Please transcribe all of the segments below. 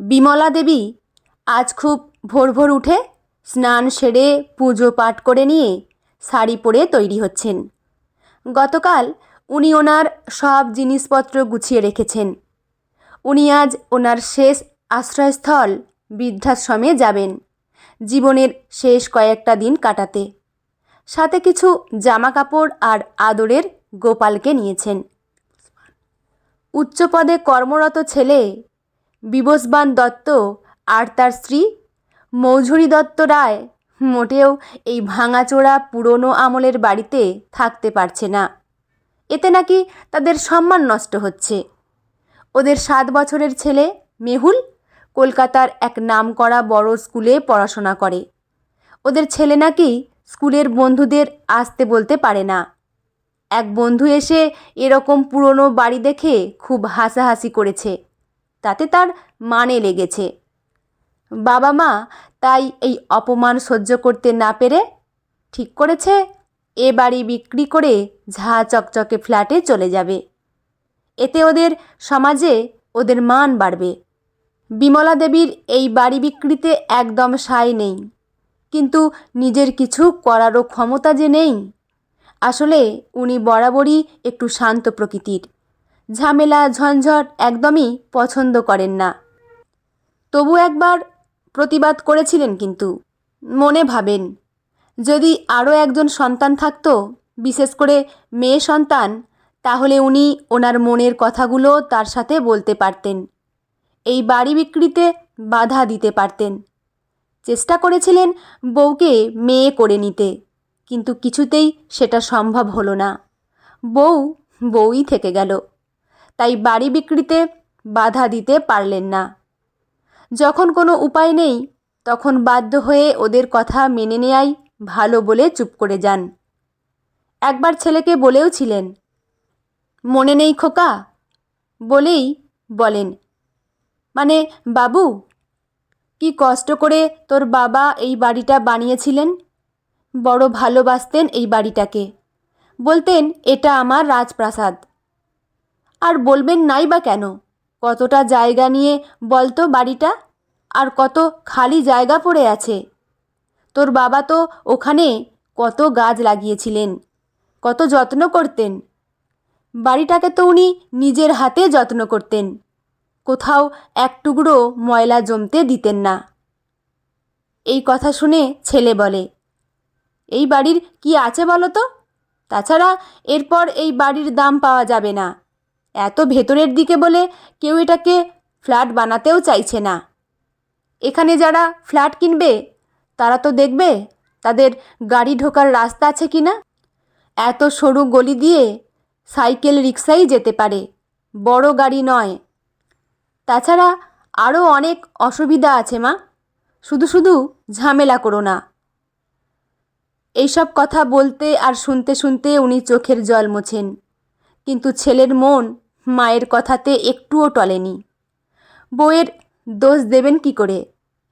বিমলা দেবী, আজ খুব ভোর ভোর উঠে স্নান সেরে পুজো পাঠ করে নিয়ে শাড়ি পরে তৈরি হচ্ছেন। গতকাল উনি ওনার সব জিনিসপত্র গুছিয়ে রেখেছেন। উনি আজ ওনার শেষ আশ্রয়স্থল বৃদ্ধাশ্রমে যাবেন, জীবনের শেষ কয়েকটা দিন কাটাতে। সাথে কিছু জামা কাপড় আর আদরের গোপালকে নিয়েছেন। উচ্চপদে কর্মরত ছেলে বিবস্বান দত্ত আর তার স্ত্রী? মৌঝুরি দত্ত রায় মোটেও এই ভাঙাচোরা পুরনো আমলের বাড়িতে থাকতে পারছে না। এতে নাকি তাদের সম্মান নষ্ট হচ্ছে। ওদের সাত বছরের ছেলে মেহুল কলকাতার এক নামকরা বড় স্কুলে পড়াশোনা করে। ওদের ছেলে নাকি স্কুলের বন্ধুদের আসতে বলতে পারে না। এক বন্ধু এসে এরকম পুরনো বাড়ি দেখে খুব হাসাহাসি করেছে। তাতে তার মানে লেগেছে। বাবা মা তাই এই অপমান সহ্য করতে না পেরে ঠিক করেছে, এ বাড়ি বিক্রি করে ঝা চকচকে ফ্ল্যাটে চলে যাবে। এতে ওদের সমাজে ওদের মান বাড়বে। বিমলা দেবীর এই বাড়ি বিক্রিতে একদম সায় নেই। কিন্তু নিজের কিছু করারও ক্ষমতা যে নেই, আসলে উনি বরাবরই একটু শান্ত প্রকৃতির। ঝামেলা, ঝঞ্ঝট একদমই পছন্দ করেন না। তবু একবার প্রতিবাদ করেছিলেন কিন্তু, মনে ভাবেন, যদি আরও একজন সন্তান থাকতো, বিশেষ করে মেয়ে সন্তান, তাহলে উনি ওনার মনের কথাগুলো তার সাথে বলতে পারতেন। এই বাড়ি বিক্রিতে বাধা দিতে পারতেন। চেষ্টা করেছিলেন বউকে মেয়ে করে নিতে, কিন্তু কিছুতেই সেটা সম্ভব হলো না। বউ বউই থেকে গেল। তাই বাড়ি বিক্রিতে বাধা দিতে পারলেন না। যখন কোনো উপায় নেই, তখন বাধ্য হয়ে ওদের কথা মেনে নেয়াই ভালো বলে চুপ করে যান। একবার ছেলেকে বলেও ছিলেন, মনে নেই খোকা? বলেই বলেন মানে বাবু, কি কষ্ট করে তোর বাবা এই বাড়িটা বানিয়েছিলেন? বড় ভালোবাসতেন এই বাড়িটাকে। বলতেন, এটা আমার রাজপ্রাসাদ। আর বলবেন নাই বা কেন? কতটা জায়গা নিয়ে বলতো বাড়িটা, আর কত খালি জায়গা পড়ে আছে। তোর বাবা তো ওখানে কত গাছ লাগিয়েছিলেন, কত যত্ন করতেন। বাড়িটাকে তো উনি নিজের হাতে যত্ন করতেন, কোথাও এক টুকরো ময়লা জমতে দিতেন না। এই কথা শুনে ছেলে বলে, এই বাড়ির কি আছে বলো তো? তাছাড়া এরপর এই বাড়ির দাম পাওয়া যাবে না। এত ভেতরের দিকে বলে কেউ এটাকে ফ্ল্যাট বানাতেও চাইছে না। এখানে যারা ফ্ল্যাট কিনবে, তারা তো দেখবে তাদের গাড়ি ঢোকার রাস্তা আছে কি না। এত সরু গলি দিয়ে সাইকেল রিক্সাই যেতে পারে, বড় গাড়ি নয়। তাছাড়া আরও অনেক অসুবিধা আছে মা, শুধু শুধু ঝামেলা করো না। এইসব কথা বলতে আর শুনতে শুনতে উনি চোখের জল মোছেন, কিন্তু ছেলের মন মায়ের কথাতে একটুও টলেনি। বউয়ের দোষ দেবেন কি করে?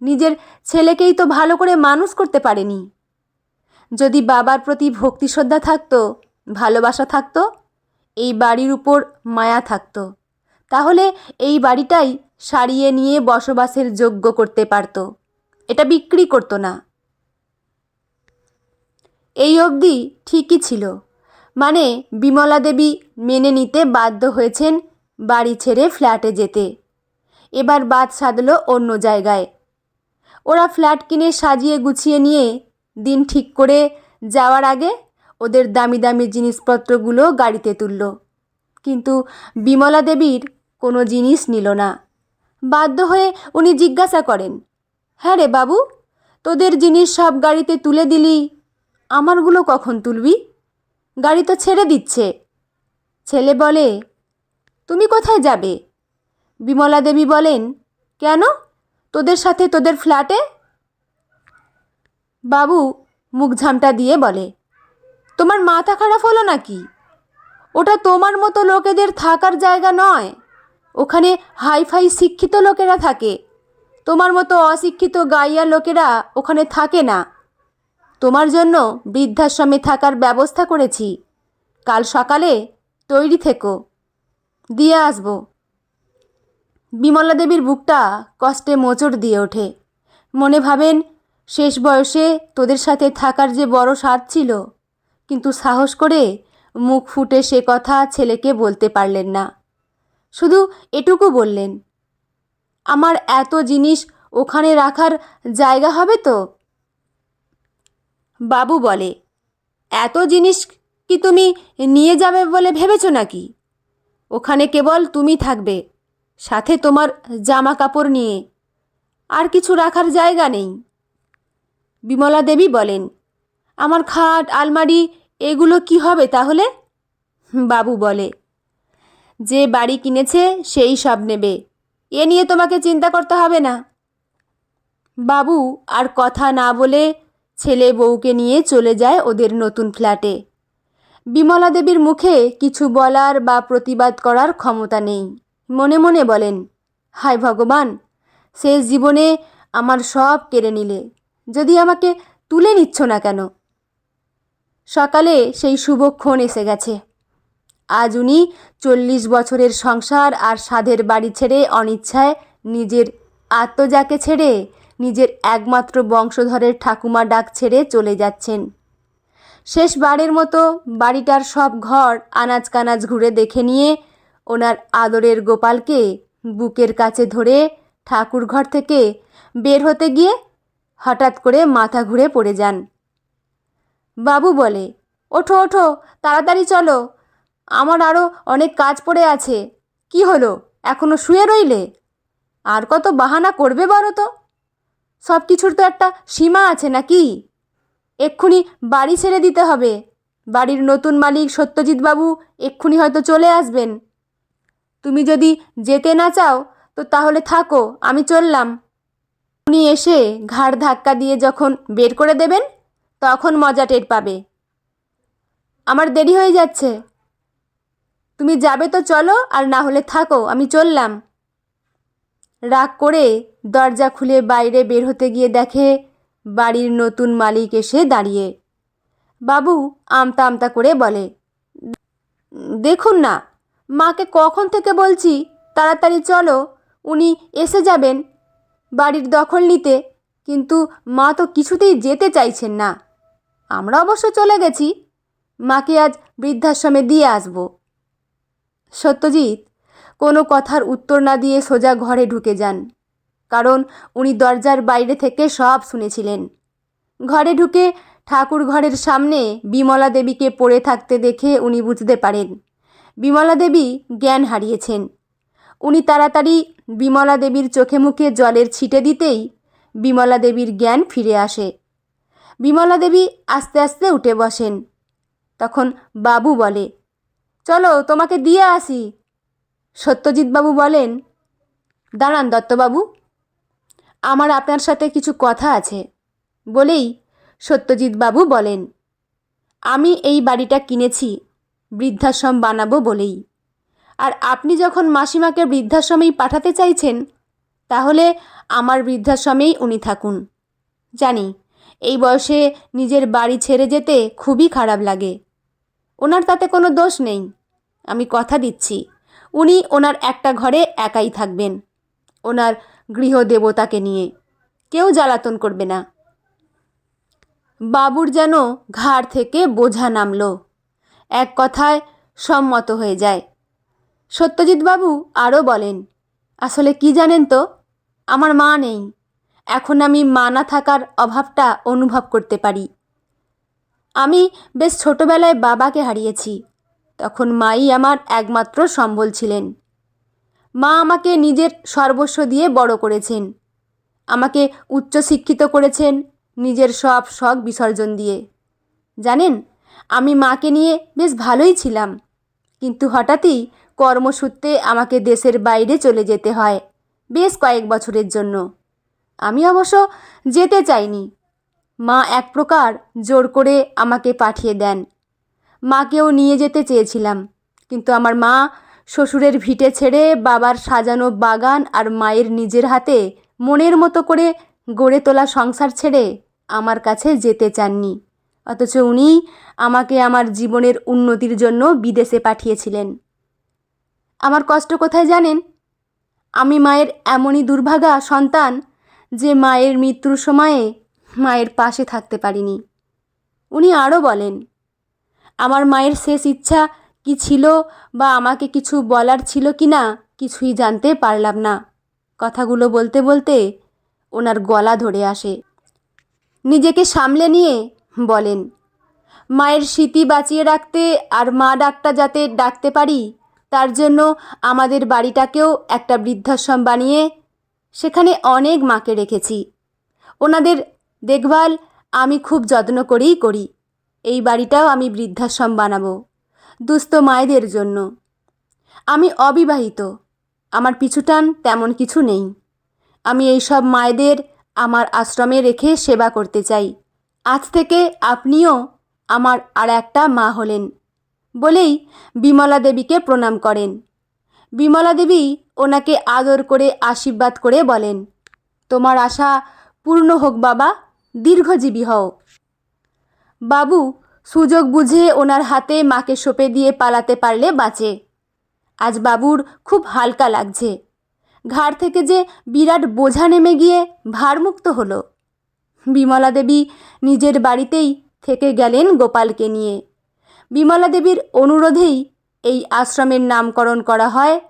নিজের ছেলেকেই তো ভালো করে মানুষ করতে পারেনি। যদি বাবার প্রতি ভক্তি শ্রদ্ধা থাকতো, ভালোবাসা থাকতো, এই বাড়ির উপর মায়া থাকতো, তাহলে এই বাড়িটাই সারিয়ে নিয়ে বসবাসের যোগ্য করতে পারতো। এটা বিক্রি করতো না। এই অবধি ঠিকই ছিল। মানে বিমলা দেবী মেনে নিতে বাধ্য হয়েছেন বাড়ি ছেড়ে ফ্ল্যাটে যেতে। এবার বাদ সাধলো অন্য জায়গায়। ওরা ফ্ল্যাট কিনে সাজিয়ে গুছিয়ে নিয়ে দিন ঠিক করে যাওয়ার আগে ওদের দামি দামি জিনিসপত্রগুলো গাড়িতে তুলল। কিন্তু বিমলা দেবীর কোনো জিনিস নিল না। বাধ্য হয়ে উনি জিজ্ঞাসা করেন হ্যাঁ রে বাবু, তোদের জিনিস সব গাড়িতে তুলে দিলি, আমারগুলো কখন তুলবি? গাড়ি তো ছেড়ে দিচ্ছে। ছেলে বলে, তুমি কোথায় যাবে? বিমলা দেবী বলেন, কেন? তোদের সাথে তোদের ফ্ল্যাটে? বাবু মুখ ঝামটা দিয়ে বলে, তোমার মাথা খারাপ হলো নাকি? ওটা তোমার মতো লোকেদের থাকার জায়গা নয়। ওখানে হাইফাই শিক্ষিত লোকেরা থাকে। তোমার মতো অশিক্ষিত গাইয়া লোকেরা ওখানে থাকে না। তোমার জন্য বৃদ্ধাশ্রমে থাকার ব্যবস্থা করেছি। কাল সকালে তৈরি থেকো। দিয়ে আসব। বিমলা দেবীর বুকটা কষ্টে মোচড় দিয়ে ওঠে। মনে ভাবেন, শেষ বয়সে তোদের সাথে থাকার যে বড় স্বাদ ছিল, কিন্তু সাহস করে মুখ ফুটে সে কথা ছেলেকে বলতে পারলেন না। শুধু এটুকু বললেন, আমার এত জিনিস ওখানে রাখার জায়গা হবে তো? বাবু বলে, এত জিনিস কি তুমি নিয়ে যাবে বলে ভেবেছো নাকি? ওখানে কেবল তুমি থাকবে, সাথে তোমার জামা কাপড় নিয়ে। আর কিছু রাখার জায়গা নেই। বিমলা দেবী বলেন, আমার খাট, আলমারি, এগুলো কি হবে তাহলে? বাবু বলে, যে বাড়ি কিনেছে সেই সব নেবে, এ নিয়ে তোমাকে চিন্তা করতে হবে না। বাবু আর কথা না বলে ছেলে বউকে নিয়ে চলে যায় ওদের নতুন ফ্ল্যাটে। বিমলা দেবীর মুখে কিছু বলার বা প্রতিবাদ করার ক্ষমতা নেই। মনে মনে বলেন, হায় ভগবান শেষ জীবনে আমার সব কেড়ে নিলে। যদি আমাকে তুলে নিচ্ছ না কেন? সকালে সেই শুভক্ষণ এসে গেছে। আজ উনি চল্লিশ বছরের সংসার আর সাধের বাড়ি ছেড়ে অনিচ্ছায় নিজের আত্মজাকে ছেড়ে নিজের একমাত্র বংশধরের ঠাকুমা ডাক ছেড়ে চলে যাচ্ছেন। শেষবারের মতো বাড়িটার সব ঘর আনাজ কানাজ ঘুরে দেখে নিয়ে ওনার আদরের গোপালকে বুকের কাছে ধরে ঠাকুর ঘর থেকে বের হতে গিয়ে হঠাৎ করে মাথা ঘুরে পড়ে যান। বাবু বলে, ওঠো ওঠো, তাড়াতাড়ি চলো। আমার আরও অনেক কাজ পড়ে আছে। কি হলো? এখনও শুয়ে রইলে? আর কত বাহানা করবে বলো তো? সব কিছুর তো একটা সীমা আছে নাকি? এক্ষুনি বাড়ি ছেড়ে দিতে হবে। বাড়ির নতুন মালিক সত্যজিৎ বাবু এক্ষুনি হয়তো চলে আসবেন। তুমি যদি যেতে না চাও, তো তাহলে থাকো, আমি চললাম। উনি এসে ঘাড় ধাক্কা দিয়ে যখন বের করে দেবেন, তখন মজা টের পাবে। আমার দেরি হয়ে যাচ্ছে। তুমি যাবে তো চলো, আর না হলে থাকো, আমি চললাম। রাগ করে দরজা খুলে বাইরে বের হতে গিয়ে দেখে বাড়ির নতুন মালিক এসে দাঁড়িয়ে। বাবু আমতা আমতা করে বলে, দেখুন না, মাকে কখন থেকে বলছি, তাড়াতাড়ি চলো, উনি এসে যাবেন। বাড়ির দখল নিতে, কিন্তু মা তো কিছুতেই যেতে চাইছেন না। আমরা অবশ্য চলে গেছি, মাকে আজ বৃদ্ধাশ্রমে দিয়ে আসব। সত্যজিৎ কোনো কথার উত্তর না দিয়ে সোজা ঘরে ঢুকে যান, কারণ উনি দরজার বাইরে থেকে সব শুনেছিলেন। ঘরে ঢুকে ঠাকুর ঘরের সামনে বিমলা দেবীকে পড়ে থাকতে দেখে উনি বুঝতে পারেন, বিমলা দেবী জ্ঞান হারিয়েছেন। উনি তাড়াতাড়ি বিমলা দেবীর চোখে মুখে জলের ছিটে দিতেই বিমলা দেবীর জ্ঞান ফিরে আসে। বিমলা দেবী আস্তে আস্তে উঠে বসেন, তখন বাবু বলে, চলো তোমাকে দিয়ে আসি। সত্যজিৎবাবু বলেন, দাঁড়ান দত্তবাবু, আমার আপনার সাথে কিছু কথা আছে। বলেই সত্যজিৎবাবু বলেন, আমি এই বাড়িটা কিনেছি, বৃদ্ধাশ্রম বানাবো বলেই। আর আপনি যখন মাসিমাকে বৃদ্ধাশ্রমেই পাঠাতে চাইছেন, তাহলে আমার বৃদ্ধাশ্রমেই উনি থাকুন। জানি, এই বয়সে নিজের বাড়ি ছেড়ে যেতে খুবই খারাপ লাগে। ওনার তাতে কোনো দোষ নেই, আমি কথা দিচ্ছি। উনি ওনার একটা ঘরে একাই থাকবেন। ওনার গৃহদেবতাকে নিয়ে। কেউ জ্বালাতন করবে না। বাবুর যেন ঘাড় থেকে বোঝা নামলো। এক কথায় সম্মত হয়ে যায়। সত্যজিৎ বাবু আরও বলেন, আসলে কি জানেন তো, আমার মা নেই। এখন আমি মা না থাকার অভাবটা অনুভব করতে পারি। আমি বেশ ছোটবেলায় বাবাকে হারিয়েছি। তখন মাই আমার একমাত্র সম্বল ছিলেন। মা আমাকে নিজের সর্বস্ব দিয়ে বড় করেছেন। আমাকে উচ্চশিক্ষিত করেছেন নিজের সব শখ বিসর্জন দিয়ে। জানেন, আমি মাকে নিয়ে বেশ ভালোই ছিলাম, কিন্তু হঠাৎই কর্মসূত্রে আমাকে দেশের বাইরে চলে যেতে হয় বেশ কয়েক বছরের জন্য। আমি অবশ্য যেতে চাইনি। মা এক প্রকার জোর করে আমাকে পাঠিয়ে দেন। মাকেও নিয়ে যেতে চেয়েছিলাম। কিন্তু আমার মা শ্বশুরের ভিটে ছেড়ে বাবার সাজানো বাগান আর মায়ের নিজের হাতে মনের মতো করে গড়ে তোলা সংসার ছেড়ে আমার কাছে যেতে চাননি। অথচ উনি আমাকে আমার জীবনের উন্নতির জন্য বিদেশে পাঠিয়েছিলেন। আমার কষ্ট কোথায় জানেন? আমি মায়ের এমনই দুর্ভাগা সন্তান যে মায়ের মৃত্যুর সময়ে মায়ের পাশে থাকতে পারিনি। উনি আরও বলেন আমার মায়ের শেষ ইচ্ছা কি ছিল বা আমাকে কিছু বলার ছিল কি না, কিছুই জানতে পারলাম না। কথাগুলো বলতে বলতে ওনার গলা ধরে আসে। নিজেকে সামলে নিয়ে বলেন, মায়ের স্মৃতি বাঁচিয়ে রাখতে আর মা ডাকটা যাতে ডাকতে পারি, তার জন্য আমাদের বাড়িটাকেও একটা বৃদ্ধাশ্রম বানিয়ে সেখানে অনেক মাকে রেখেছি। ওনাদের দেখভাল আমি খুব যত্ন করেই করি। এই বাড়িটাও আমি বৃদ্ধাশ্রম বানাবো, দুস্থ মায়েদের জন্য। আমি অবিবাহিত, আমার পিছুটান তেমন কিছু নেই। আমি এইসব মায়েদের আমার আশ্রমে রেখে সেবা করতে চাই। আজ থেকে আপনিও আমার আর একটা মা হলেন বলেই বিমলা দেবীকে প্রণাম করেন। বিমলা দেবী ওনাকে আদর করে আশীর্বাদ করে বলেন, তোমার আশা পূর্ণ হোক বাবা, দীর্ঘজীবী হও। বাবু, সুযোগ বুঝে ওনার হাতে মাকে সঁপে দিয়ে পালাতে পারলে বাঁচে। আজ বাবুর খুব হালকা লাগছে। ঘাড় থেকে যে বিরাট বোঝা নেমে গিয়ে ভারমুক্ত হলো। বিমলা দেবী নিজের বাড়িতেই থেকে গেলেন গোপালকে নিয়ে। বিমলা দেবীর অনুরোধেই এই আশ্রমের নামকরণ করা হয়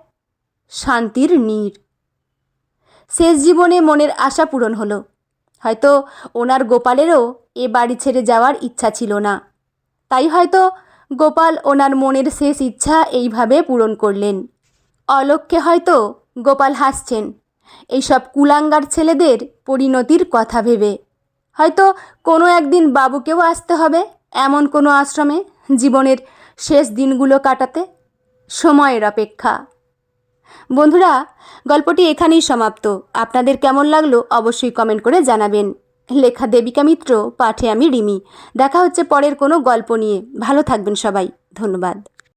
শান্তির নীর। শেষ জীবনে মনের আশা পূরণ হলো। হয়তো ওনার গোপালেরও এ বাড়ি ছেড়ে যাওয়ার ইচ্ছা ছিল না। তাই হয়তো গোপাল ওনার মনের শেষ ইচ্ছা এইভাবে পূরণ করলেন। অলক্ষ্যে হয়তো গোপাল হাসছেন। এইসব কুলাঙ্গার ছেলেদের পরিণতির কথা ভেবে। হয়তো কোনো একদিন বাবুকেও আসতে হবে এমন কোনো আশ্রমে জীবনের শেষ দিনগুলো কাটাতে। সময়ের অপেক্ষা। বন্ধুরা, গল্পটি এখানেই সমাপ্ত। আপনাদের কেমন লাগল অবশ্যই কমেন্ট করে জানাবেন। লেখা দেবিকা মিত্র, পাঠে আমি রিমি। দেখা হচ্ছে পরের কোনো গল্প নিয়ে। ভালো থাকবেন সবাই। ধন্যবাদ।